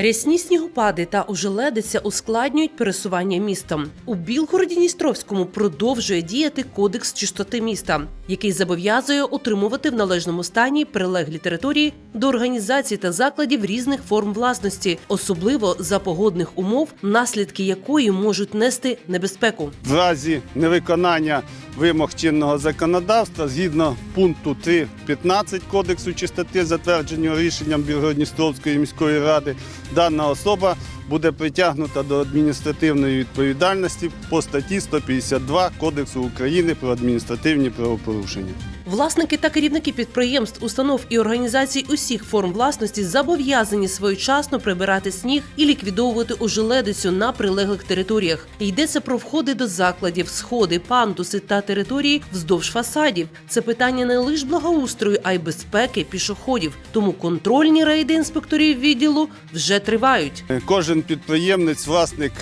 Рясні снігопади та ожеледиця ускладнюють пересування містом. У Білгороді-Дністровському продовжує діяти кодекс чистоти міста, який зобов'язує утримувати в належному стані прилеглі території до організацій та закладів різних форм власності, особливо за погодних умов, наслідки якої можуть нести небезпеку. в разі невиконання вимог чинного законодавства згідно пункту 3.15 Кодексу чистоти, затвердженого рішенням Білгородністровської міської ради, дана особа буде притягнута до адміністративної відповідальності по статті 152 Кодексу України про адміністративні правопорушення. Власники та керівники підприємств, установ і організацій усіх форм власності зобов'язані своєчасно прибирати сніг і ліквідовувати ожеледицю на прилеглих територіях. Йдеться про входи до закладів, сходи, пандуси та території вздовж фасадів. Це питання не лише благоустрою, а й безпеки пішоходів. Тому контрольні рейди інспекторів відділу вже тривають. Е, Кожен підприємець, власник,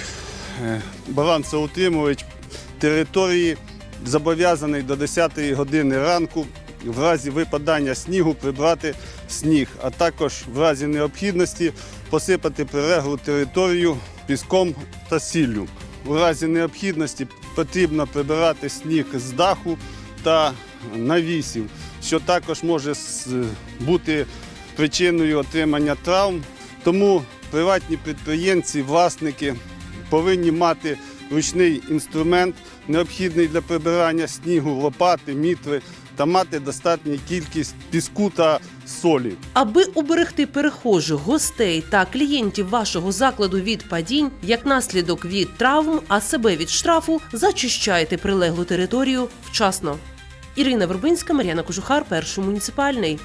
е, балансоутримувач території зобов'язаний до 10-ї години ранку в разі випадання снігу прибрати сніг, а також в разі необхідності посипати прилеглу територію піском та сіллю. У разі необхідності потрібно прибирати сніг з даху та навісів, що також може бути причиною отримання травм. Тому приватні підприємці, власники повинні мати ручний інструмент, необхідний для прибирання снігу, лопати, мітри та мати достатню кількість піску та солі. Аби уберегти перехожих, гостей та клієнтів вашого закладу від падінь, як наслідок від травм, а себе від штрафу, зачищайте прилеглу територію вчасно. Ірина Вербинська, Мар'яна Кожухар, перший муніципальний.